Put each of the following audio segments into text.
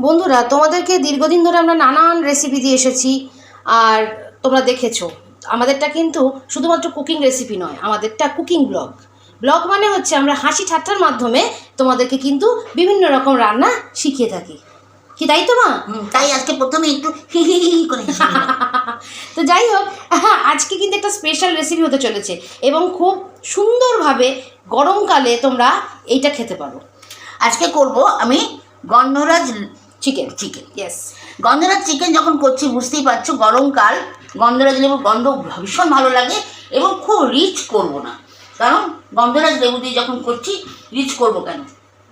বন্ধুরা তোমাদেরকে দীর্ঘদিন ধরে আমরা নানান রেসিপি দিয়ে এসেছি আর তোমরা দেখেছ। আমাদেরটা কিন্তু শুধুমাত্র কুকিং রেসিপি নয় আমাদেরটা কুকিং ব্লগ ব্লগ মানে হচ্ছে আমরা হাসি ঠাট্টার মাধ্যমে তোমাদেরকে কিন্তু বিভিন্ন রকম রান্না শিখিয়ে থাকি। কি তাই তো মা? তাই আজকে প্রথমে একটু হি হি হি করে তো যাই হোক আজকে কিন্তু একটা স্পেশাল রেসিপি হতে চলেছে এবং খুব সুন্দরভাবে গরমকালে তোমরা এইটা খেতে পারো। আজকে করব আমি গন্ধরাজ চিকেন চিকেন ইয়েস গন্ধরাজ চিকেন যখন করছি বুঝতেই পারছ গরমকাল গন্ধরাজ লেবুর গন্ধ ভীষণ ভালো লাগে এবং খুব রিচ করব না। কারণ গন্ধরাজ লেবু দিয়ে যখন করছি রিচ করব কেন?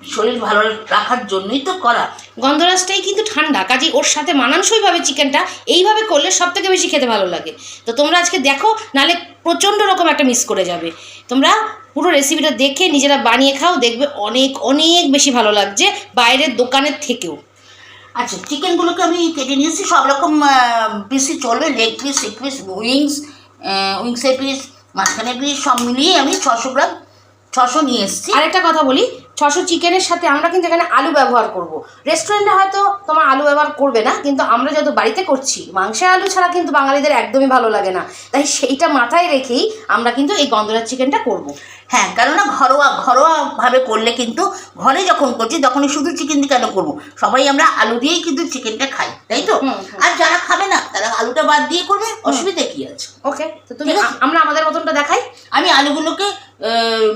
শরীর ভালো রাখার জন্যই তো করা। গন্ধরাজটাই কিন্তু ঠান্ডা কাজেই ওর সাথে মানানসইভাবে চিকেনটা এইভাবে করলে সব থেকে বেশি খেতে ভালো লাগে। তো তোমরা আজকে দেখো নালে প্রচণ্ড রকম একটা মিস করে যাবে। তোমরা পুরো রেসিপিটা দেখে নিজেরা বানিয়ে খাও দেখবে অনেক অনেক বেশি ভালো লাগছে বাইরের দোকানের থেকেও। আচ্ছা চিকেনগুলোকে আমি কেটে নিয়েছি সব রকম পিসই চলবে লেগ পিস সিক পিস উইংস উইংসের পিস মাঝখানের পিস সব মিলিয়ে আমি ছশো গ্রাম, ছশো নিয়ে এসেছি। আরেকটা কথা বলি ছশো চিকেনের সাথে আমরা কিন্তু এখানে আলু ব্যবহার করব। রেস্টুরেন্টে হয়তো তোমার আলু ব্যবহার করবে না কিন্তু আমরা যত বাড়িতে করছি মাংসের আলু ছাড়া কিন্তু বাঙালিদের একদমই ভালো লাগে না। তাই সেইটা মাথায় রেখেই আমরা কিন্তু এই গন্ধরাজ চিকেনটা করব। হ্যাঁ কেননা ঘরোয়া ঘরোয়াভাবে করলে কিন্তু ঘরে যখন করছি তখনই শুধু চিকেন দিয়ে কেন করব? সবাই আমরা আলু দিয়েই কিন্তু চিকেনটা খাই তাই তো। আর যারা খাবে না তারা আলুটা বাদ দিয়ে করবে অসুবিধা কি আছে? ওকে তো তুমি আমরা আমাদের মতনটা দেখাই। আমি আলুগুলোকে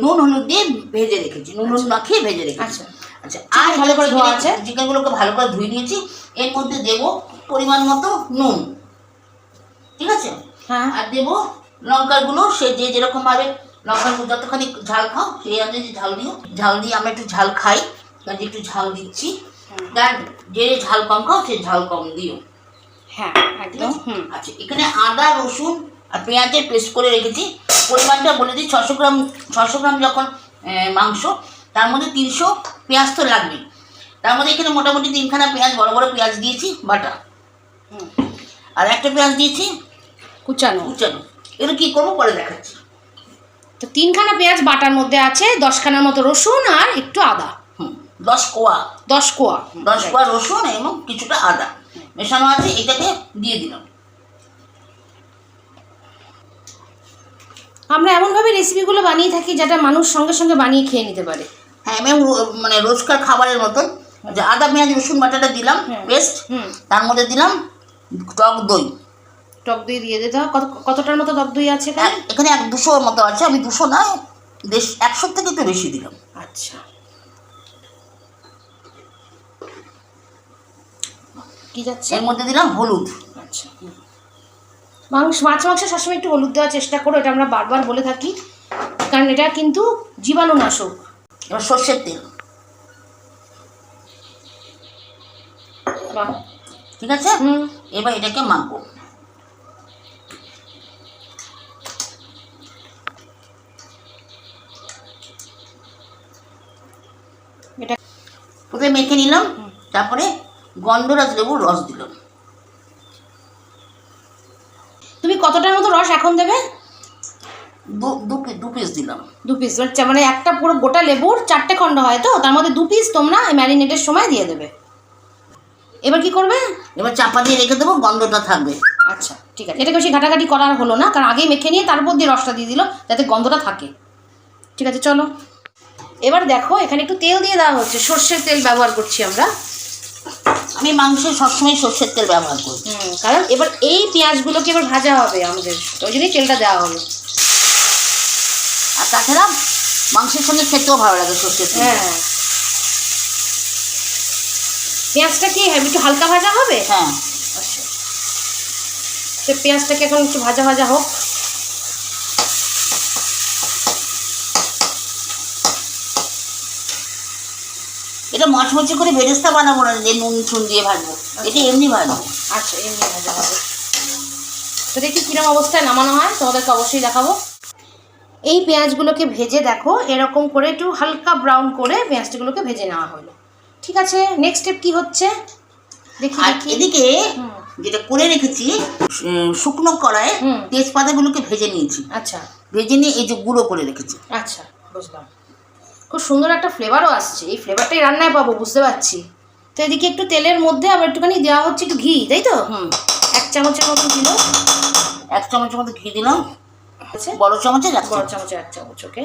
নুন হলুদ দিয়ে ভেজে রেখেছি। নুন হলুদ মাখিয়ে ভেজে রেখেছি। আচ্ছা। আচ্ছা আর ভালো করে ধোয়া আছে? চিকেনগুলোকে ভালো করে ধুয়ে নিয়েছি। এর মধ্যে দেবো পরিমাণ মতো নুন। ঠিক আছে? হ্যাঁ। আর দেবো লঙ্কার গুঁড়ো সে যে যেরকম ভাবে লঙ্কার গুঁড়ো যতখানি ঝাল খাও সেই অনুযায়ী ঝাল দিও ঝাল দিয়ে আমরা একটু ঝাল খাই। কাজে একটু ঝাল দিচ্ছি। যার যে ঝাল কম খাও সে ঝাল কম দিও। হ্যাঁ একদম আচ্ছা এখানে আদা রসুন আর পেঁয়াজের পেস্ট করে রেখেছি। পরিমাণটা বলে দিই ছশো গ্রাম ছশো গ্রাম যখন মাংস তার মধ্যে তিনশো পেঁয়াজ তো লাগবে তার মধ্যে এখানে মোটামুটি তিনখানা পেঁয়াজ বড় বড় পেঁয়াজ দিয়েছি বাটা। আর একটা পেঁয়াজ দিয়েছি কুচানো। কুচানো। এগুলো কী করব? পরে দেখাচ্ছি। তো তিনখানা পেঁয়াজ বাটার মধ্যে আছে দশখানার মতো রসুন আর একটু আদা। হুম দশ কোয়া। দশ কোয়া। দশ কোয়া রসুন এবং কিছুটা আদা। মেশানো আছে এটাকে দিয়ে দিলাম। আমরা এমনভাবে রেসিপিগুলো বানিয়ে থাকি যেটা মানুষ সঙ্গে সঙ্গে বানিয়ে খেয়ে নিতে পারে। হ্যাঁ ম্যাম মানে রোজকার খাবারের মতন। যে আদা পেঁয়াজ রসুন বাটাটা দিলাম। পেস্ট হুম। তার মধ্যে দিলাম টক দই। টক দই দিয়ে দিতে হবে। কত কতটার মতো টক দই আছে এখানে? এক- এখানে এক দুশোর মতো আছে। আমি দুশো না দেশ একশোর থেকে একটু বেশি দিলাম। আচ্ছা। কি যাচ্ছে? এর মধ্যে দিলাম হলুদ। আচ্ছা। মাংস মাছ মাংস সবসময় একটু হলুদ দেওয়ার চেষ্টা করো এটা আমরা বারবার বলে থাকি। কারণ এটা কিন্তু জীবাণুনাশক। এবার সর্ষের তেল। ঠিক আছে? হুম। এবার এটাকে মাখবো। এটা প্রথমে মেখে নিলাম তারপরে গন্ধরাজ লেবুর রস দিলাম। তুমি কতটার মতো রস এখন দেবে? দু পিস দিলাম। দু পিস মানে একটা পুরো গোটা লেবুর চারটে খণ্ড হয় তো তার মধ্যে দু পিস তোমরা ম্যারিনেটের সময় দিয়ে দেবে। এবার কি করবে? এবার চাপা দিয়ে রেখে দেবো গন্ধটা থাকবে। আচ্ছা ঠিক আছে। এটাকে বেশি ঘাটাঘাটি করার হলো না কারণ আগেই মেখে নিয়ে তারপর দিয়ে রসটা দিয়ে দিল যাতে গন্ধটা থাকে। ঠিক আছে চলো। এবার দেখো এখানে একটু তেল দিয়ে দেওয়া হচ্ছে সর্ষের তেল ব্যবহার করছি আমরা। আমি মাংসে সবসময় সর্ষের তেল ব্যবহার করি। কারণ এবার এই পেঁয়াজগুলোকে এবার ভাজা হবে আমাদের। ওই জন্যই তেলটা দেওয়া হলো আর তাছাড়া মাংসের সঙ্গে খেতেও ভালো লাগে সর্ষের তেল। হ্যাঁ। পেঁয়াজটা কি একটু হালকা ভাজা হবে? হ্যাঁ। আচ্ছা। তো পেঁয়াজটাকে এখন একটু ভাজা ভাজা হোক। এটা মচমচে করে বেরেস্তা বানাবো না যে নুন চুন দিয়ে ভাজবো। এটা এমনি ভাজবো। আচ্ছা এমনি ভাজা হবে। তো দেখি কিরম অবস্থায় নামানো হয় তোমাদেরকে অবশ্যই দেখাবো। এই পেঁয়াজগুলোকে ভেজে দেখো এরকম করে একটু হালকা ব্রাউন করে পেঁয়াজগুলোকে ভেজে নেওয়া হলো। ঠিক আছে নেক্সট স্টেপ কি হচ্ছে? দেখি আর এদিকে যেটা করে রেখেছি শুকনো কড়ায়। তেজপাতাগুলোকে ভেজে নিয়েছি। আচ্ছা। ভেজে নিয়ে এই যে গুঁড়ো করে রেখেছি। আচ্ছা বুঝলাম। খুব সুন্দর একটা ফ্লেভারও আসছে। এই ফ্লেভারটাই রান্নায় পাবো বুঝতে পারছি। তো এদিকে একটু তেলের মধ্যে আবার একটুখানি দেওয়া হচ্ছে একটু ঘি তাই তো? হুম। এক চামচের মতো দিল এক চামচের মতো ঘি দিলাম। বড় চামচে বড় চামচ। এক চামচ ওকে।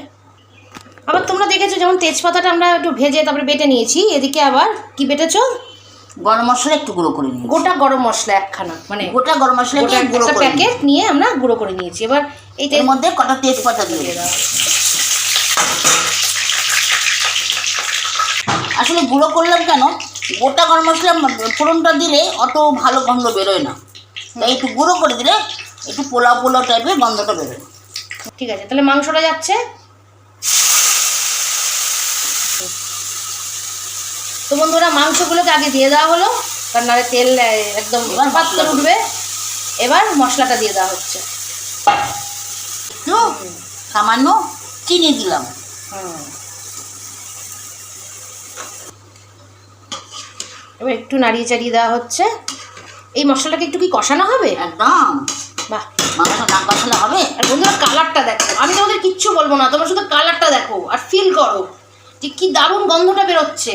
আবার তোমরা দেখেছ যেমন তেজপাতাটা আমরা একটু ভেজে তারপরে বেটে নিয়েছি এদিকে আবার কি বেটেছো? গরম মশলা একটু গুঁড়ো করে নিই গোটা গরম মশলা একখানা মানে গোটা গরম মশলা গোটা গুঁড়ো। প্যাকেট নিয়ে আমরা গুঁড়ো করে নিয়েছি। এবার এই মধ্যে কটা তেজপাতা দিয়ে। দাও। আসলে গুঁড়ো করলাম কেন? গোটা গরম মশলা ফোড়নটা দিলে অত ভালো গন্ধ বেরোয় না। তাই একটু গুঁড়ো করে দিলে একটু পোলাও পোলাও টাইপের গন্ধটা বেরোয়। ঠিক আছে তাহলে মাংসটা যাচ্ছে। তো বন্ধুরা মাংসগুলোকে আগে দিয়ে দেওয়া হলো কারণ নাহলে তেল একদম এবার পাত উঠবে। এবার মশলাটা দিয়ে দেওয়া হচ্ছে। একটু সামান্য চিনি দিলাম। হুম। এবার একটু নাড়িয়ে চাড়িয়ে দেওয়া হচ্ছে। এই মশলাটাকে একটু কি কষানো হবে? একদম। বাহ। মাংস না কষালে হবে। আর বন্ধুরা কালারটা দেখো। আমি তোমাদের কিচ্ছু বলব না তোমরা শুধু কালারটা দেখো আর ফিল করো যে কি দারুণ গন্ধটা বেরোচ্ছে।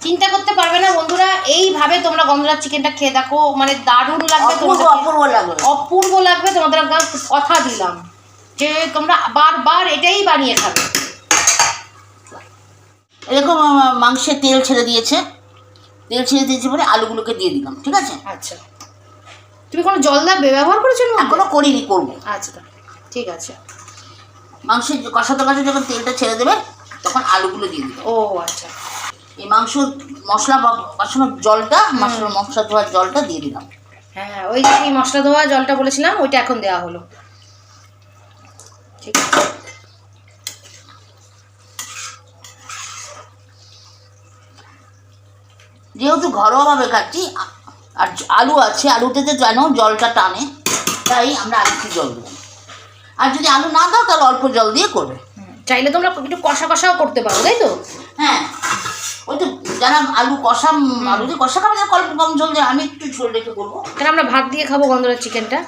চিন্তা করতে পারবে না বন্ধুরা এইভাবে তোমরা গন্ধরাজ চিকেনটা খেয়ে দেখো মানে দারুণ লাগবে অপূর্ব অপূর্ব লাগবে অপূর্ব লাগবে তোমাদের একদম কথা দিলাম। যে তোমরা বারবার এটাই বানিয়ে খাবে। এরকম মাংসের তেল ছেড়ে দিয়েছে। তেল ছেড়ে দিয়েছি পরে আলুগুলোকে দিয়ে দিলাম ঠিক আছে? আচ্ছা। তুমি কোনো জল দা ব্যবহার করেছ মধ্যে? এখনও করিনি করব। আচ্ছা ঠিক আছে। মাংস কষাতে কষাতে যখন তেলটা ছেড়ে দেবে তখন আলুগুলো দিয়ে দিবে। ও আচ্ছা। এই মাংস মশলা বা- কষানোর জলটা মশলা মশলা ধোয়ার জলটা দিয়ে দিলাম। হ্যাঁ ওই যে মশলা ধোয়া জলটা বলেছিলাম ওইটা এখন দেওয়া হলো। ঠিক আছে। যেহেতু ঘরোয়াভাবে খাচ্ছি আর আলু আছে আলুতে তো জানো জলটা টানে তাই আমরা আর একটু জল দেবো। আর যদি আলু না দাও তাহলে অল্প জল দিয়ে করবে। চাইলে তোমরা একটু কষা কষাও করতে পারো তাই তো? হ্যাঁ ওই তো যারা আলু কষা আলু দিয়ে কষা খাবে তারা অল্প কম জল দিয়ে আমি একটু ঝোল রেখে করব। তাহলে আমরা ভাত দিয়ে খাব গন্ধরাজ চিকেনটা।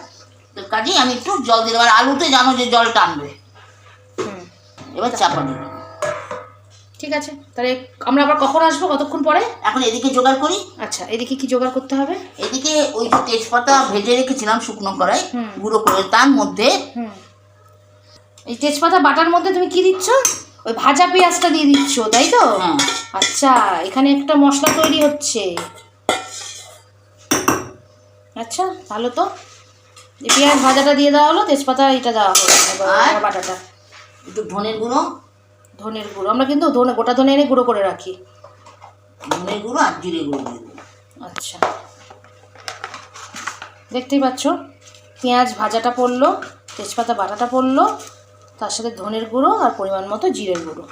তো কাজেই আমি একটু জল দিয়ে দেবো। আর আলুতে জানো যে জল টানবে। হুম। এবার চাপা দিই ঠিক আছে? তাহলে আমরা আবার কখন আসব? কতক্ষণ পরে? এখন এদিকে জোগাড় করি। আচ্ছা এদিকে কি জোগাড় করতে হবে? এদিকে ওই যে তেজপাতা ভেজে রেখেছিলাম শুকনো হুম। গুঁড়ো করে তার মধ্যে এই তেজপাতা বাটার মধ্যে তুমি কি দিচ্ছ? ওই ভাজা পেঁয়াজটা দিয়ে দিচ্ছ তাই তো? হ্যাঁ। আচ্ছা এখানে একটা মশলা তৈরি হচ্ছে। আচ্ছা ভালো তো। এই পেঁয়াজ ভাজাটা দিয়ে দেওয়া হলো তেজপাতা এটা দেওয়া হলো বাটাটা। একটু ধনের গুঁড়ো। ধনের গুঁড়ো। আমরা কিন্তু ধনে গোটা ধনে এনে গুঁড়ো করে রাখি। ধনের গুঁড়ো আর জিরে গুঁড়ো আচ্ছা। দেখতেই পাচ্ছ পেঁয়াজ ভাজাটা পড়ল তেজপাতা বাটাটা পড়ল তার সাথে ধনের গুঁড়ো আর পরিমাণ মতো জিরের গুঁড়ো।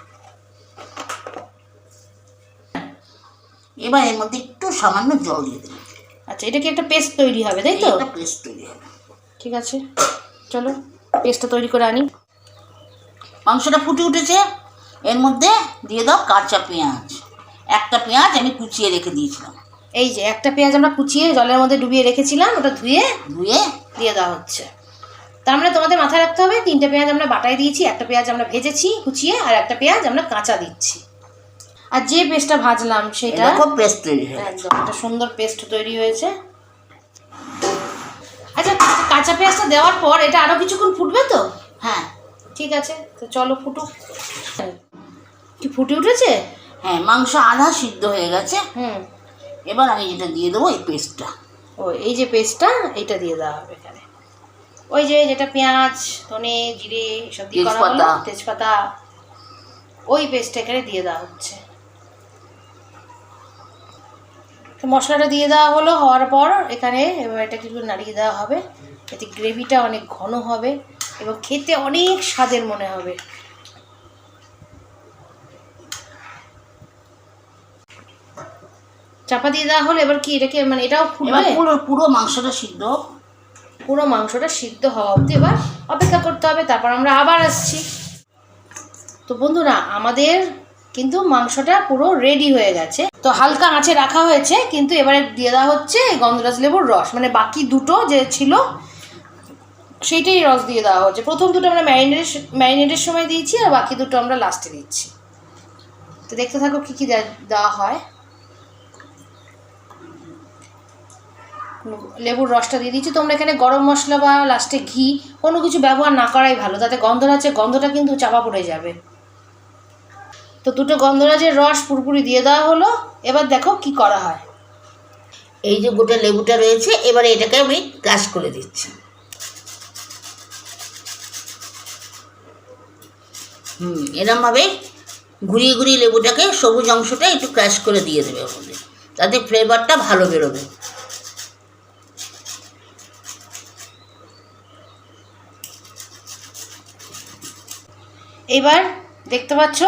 এবার এর মধ্যে একটু সামান্য জল দিয়ে দেবো। আচ্ছা এটা কি একটা পেস্ট তৈরি হবে তাই তো? একটা পেস্ট তৈরি হবে। ঠিক আছে চলো পেস্টটা তৈরি করে আনি। মাংসটা ফুটে উঠেছে। এর মধ্যে দিয়ে দাও কাঁচা পেঁয়াজ। একটা পেঁয়াজ আমি কুচিয়ে রেখে দিয়েছিলাম। এই যে একটা পেঁয়াজ আমরা কুচিয়ে জলের মধ্যে ডুবিয়ে রেখেছিলাম ওটা ধুয়ে ধুয়ে দিয়ে দেওয়া হচ্ছে। তার মানে তোমাদের মাথায় রাখতে হবে তিনটে পেঁয়াজ আমরা বাটায় দিয়েছি একটা পেঁয়াজ আমরা ভেজেছি কুচিয়ে আর একটা পেঁয়াজ আমরা কাঁচা দিচ্ছি। আর যে পেস্টটা ভাজলাম সেটা এরকম পেস্ট তৈরি। একদম একটা সুন্দর পেস্ট তৈরি হয়েছে। আচ্ছা কাঁচা পেঁয়াজটা দেওয়ার পর এটা আরও কিছুক্ষণ ফুটবে তো? হ্যাঁ। ঠিক আছে তো চলো ফুটুক। কি ফুটে উঠেছে? হ্যাঁ মাংস আধা সিদ্ধ হয়ে গেছে। হুম। এবার আমি যেটা দিয়ে দেবো এই পেস্টটা। ও এই যে পেস্টটা এইটা দিয়ে দেওয়া হবে এখানে। ওই যে যেটা পেঁয়াজ ধনে জিরে সব দিয়ে করা হলো তেজপাতা। ওই পেস্টটা এখানে দিয়ে দেওয়া হচ্ছে। তো মশলাটা দিয়ে দেওয়া হলো হওয়ার পর এখানে এবার এটা কিছু নাড়িয়ে দেওয়া হবে। এতে গ্রেভিটা অনেক ঘন হবে এবং খেতে অনেক স্বাদের মনে হবে। চাপা দিয়ে দেওয়া হলো এবার কি এটাকে মানে এটাও ফুটবে? পুরো পুরো মাংসটা সিদ্ধ। পুরো মাংসটা সিদ্ধ হওয়া অবধি এবার অপেক্ষা করতে হবে তারপর আমরা আবার আসছি। তো বন্ধুরা আমাদের কিন্তু মাংসটা পুরো রেডি হয়ে গেছে। তো হালকা আঁচে রাখা হয়েছে কিন্তু এবারে দিয়ে দেওয়া হচ্ছে গন্ধরাজ লেবুর রস। মানে বাকি দুটো যে ছিল সেইটাই রস দিয়ে দেওয়া হচ্ছে। প্রথম দুটো আমরা ম্যারিনেটের ম্যারিনেটের সময় দিয়েছি আর বাকি দুটো আমরা লাস্টে দিচ্ছি। তো দেখতে থাকো কী কী দেওয়া হয়। লেবুর রসটা দিয়ে দিচ্ছি। তোমরা এখানে গরম মশলা বা লাস্টে ঘি, কোনো কিছু ব্যবহার না করাই ভালো। তাতে গন্ধরাজের গন্ধটা কিন্তু চাপা পড়ে যাবে। তো দুটো গন্ধরাজের রস পুরোপুরি দিয়ে দেওয়া হলো। এবার দেখো কি করা হয়। এই যে গোটা লেবুটা রয়েছে, এবারে এটাকে আমি ক্রাশ করে দিচ্ছি। হুম, এরমভাবে ঘুরিয়ে ঘুরিয়ে লেবুটাকে সবুজ অংশটা একটু ক্র্যাশ করে দিয়ে দেবে মধ্যে তাতে ফ্লেভারটা ভালো বেরোবে। এবার দেখতে পাচ্ছ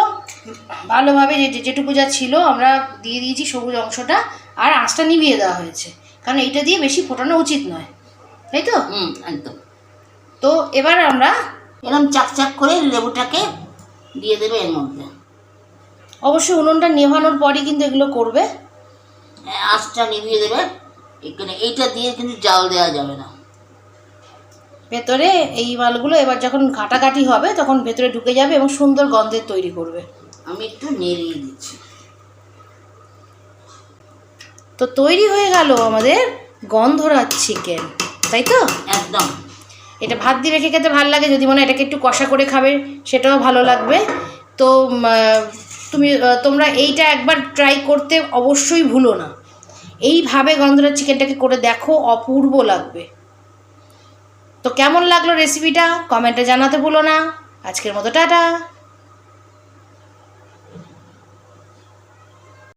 ভালোভাবে যে যেটুকু যা ছিল আমরা দিয়ে দিয়েছি সবুজ অংশটা আর আঁচটা নিভিয়ে দেওয়া হয়েছে। কারণ এইটা দিয়ে বেশি ফোটানো উচিত নয়। তাই তো? হুম একদম। তো এবার আমরা এরম চাকচাক করে লেবুটাকে দিয়ে দেবে এর মধ্যে। অবশ্যই উনুনটা নেভানোর পরই কিন্তু এগুলো করবে। হ্যাঁ, আঁচটা নিভিয়ে দেবে। এখানে এইটা দিয়ে কিন্তু জাল দেওয়া যাবে না। ভেতরে এই মালগুলো এবার যখন ঘাটাঘাটি হবে তখন ভেতরে ঢুকে যাবে এবং সুন্দর গন্ধের তৈরি করবে। আমি একটু নেড়িয়ে দিচ্ছি। তো তৈরি হয়ে গেল আমাদের গন্ধরাজ চিকেন তাই তো? একদম। এটা ভাত দিয়ে রেখে খেতে ভালো লাগে যদি মনে হয় এটাকে একটু কষা করে খাবে সেটাও ভালো লাগবে। তো তুমি তোমরা এইটা একবার ট্রাই করতে অবশ্যই ভুলো না। এইভাবে গন্ধরাজ চিকেনটাকে করে দেখো অপূর্ব লাগবে। তো কেমন লাগল রেসিপিটা কমেন্টে জানাতে ভুলো না। আজকের মতো টাটা।